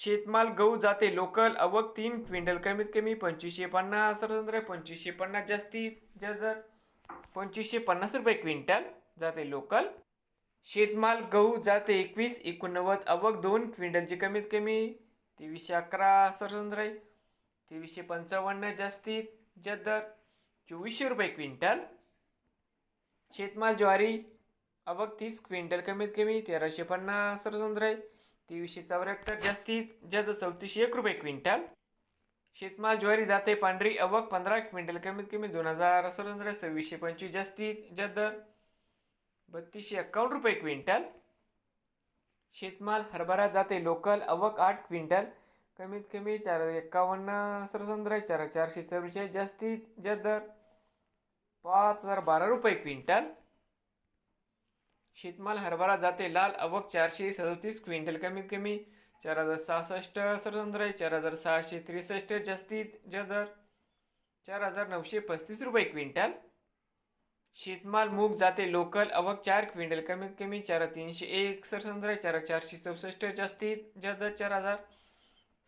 शेतमाल गहू जाते लोकल अवक तीन क्विंटल कमीत कमी पंचवीसशे पन्नास स्वतंत्र पंचवीसशे पन्नास जास्तीत जर दर पंचवीसशे पन्नास रुपये क्विंटल जाते लोकल. शेतमाल गहू जाते एकवीस एकोणनव्वद अवक दोन क्विंटलची कमीत कमी तेवीसशे अकरा स्वतंत्र तेवीसशे पंचावन्न जास्तीत जास्त दर चोवीसशे रुपये क्विंटल. शेतमाल ज्वारी अवक तीस क्विंटल कमीत कमी तेराशे पन्नास स्वतंत्र आहे तेवीसशे चौऱ्याहत्तर जास्तीत जास्त चौतीसशे एक रुपये क्विंटल. शेतमाल ज्वारी जाते पांढरी अवक पंधरा क्विंटल कमीत कमी दोन हजार सतरा सव्वीसशे पंचवीस जास्तीत जास्त दर बत्तीसशे एक्कावन्न रुपये क्विंटल. शेतमाल हरभरा जाते लोकल अवक आठ क्विंटल कमीत कमी चार एक्कावन्न सरसंद्रा चार चारशे चव्वेचाळीस जास्तीत जास्त दर पाच हजार बारा रुपये क्विंटल. शेतमाल हरभरा जाते लाल अवक चारशे सदतीस क्विंटल. कमीत कमी चार हजार सहासष्ट सरसंद्र चार हजार सहाशे त्रेसष्ट जास्तीत जदर दर चार हजार नऊशे पस्तीस रुपये क्विंटल. शेतमाल मूग जाते लोकल अवक चार क्विंटल. कमीत कमी चार तीनशे एक सरसंद्र चार चारशे चौसष्ट जास्तीत जास्त चार हजार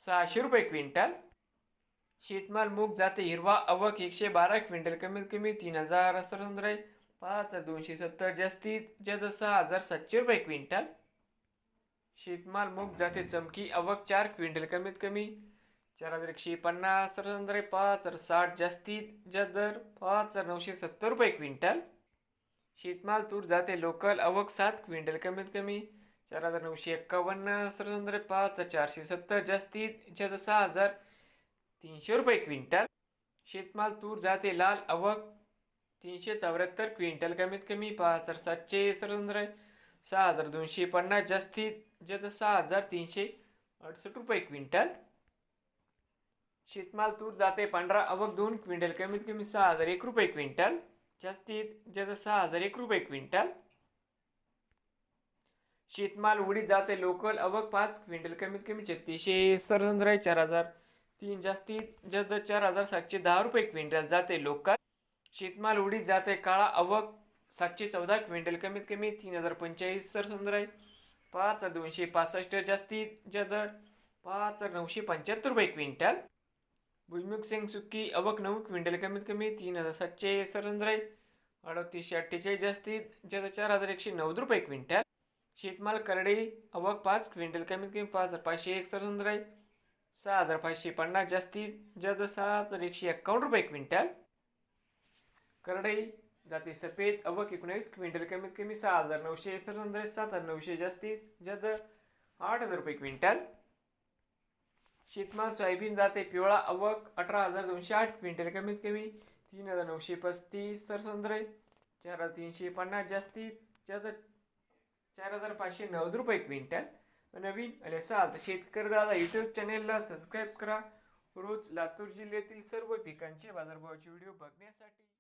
सहाशे रुपये क्विंटल. शेतमाल मूग जाते हिरवा अवक एकशे बारा क्विंटल. कमीत कमी तीन हजार सरसंद्र पाच हजार दोनशे सत्तर जास्तीत जास्त सहा हजार सातशे रुपये क्विंटल. शेतमाल मूग जाते चमकी आवक चार क्विंटल कमीत कमी चार हजार एकशे पन्नास सरसंद्र पाच हजार साठ जास्तीत जास्त दर पाच हजार नऊशे सत्तर रुपये क्विंटल. शेतमाल तूर जाते लोकल आवक सात क्विंटल कमीत कमी चार हजार नऊशे एक्कावन्न सरसंद्रे पाच हजार चारशे सत्तर जास्तीत जास्त सहा हजार तीनशे रुपये क्विंटल. शेतमाल तूर जाते लाल आवक तीनशे चौऱ्याहत्तर क्विंटल कमीत कमी पाच हजार सातशे सरंद्र सहा हजार दोनशे पन्नास जास्तीत जास्त सहा हजार तीनशे अडसष्ट रुपये क्विंटल. शेतमाल तूर जाते पांढरा आवक दोन क्विंटल कमीत कमी सहा हजार एक रुपये क्विंटल जास्तीत जास्त सहा हजार एक रुपये क्विंटल. शेतमाल उडीत जाते लोकल आवक पाच क्विंटल कमीत कमी छत्तीसशे सरसंद्र चार हजार तीन जास्तीत जास्त चार हजार सातशे दहा रुपये क्विंटल जाते लोकल. शेतमाल उडीद जाते काळा आवक सातशे चौदा क्विंटल कमीत कमी तीन हजार पंचेचाळीस सरसंद्र आहे. पाच हजार दोनशे पासष्ट जास्तीत जास्त दर पाच हजार नऊशे पंच्याहत्तर रुपये क्विंटल. भुईमुग सिंग सुक्की अवक नऊ क्विंटल कमीत कमी तीन हजार सातशे सरसंद्र आहे. अडतीसशे अठ्ठेचाळीस जास्तीत जास्त चार हजार एकशे नव्वद रुपये क्विंटल. शेतमाल करडई अवक पाच क्विंटल कमीत कमी पाच हजार पाचशे एक सरसंद्र आहे. सहा हजार पाचशे पन्नास जास्तीत जास्त सहा हजार एकशे एक्कावन्न रुपये क्विंटल. करडई जाते सफेद अवक एकोणावीस क्विंटल कमीत कमी सहा हजार नऊशे सरसंद्र सात हजार नऊशे जास्तीत जास्त आठ हजार रुपये क्विंटल. शेतमाल सोयाबीन जाते पिवळा अवक अठरा हजार दोनशे आठ क्विंटल कमीत कमी तीन हजार नऊशे पस्तीस सरसंद्रे चार हजार तीनशे पन्नास जास्तीत जास्त चार हजार पाचशे नव्वद रुपये क्विंटल. नवीन आले असाल तर शेतकरी दादा यूट्यूब चॅनेलला सबस्क्राईब करा. रोज लातूर जिल्ह्यातील सर्व पिकांचे बाजारभावाचे व्हिडिओ बघण्यासाठी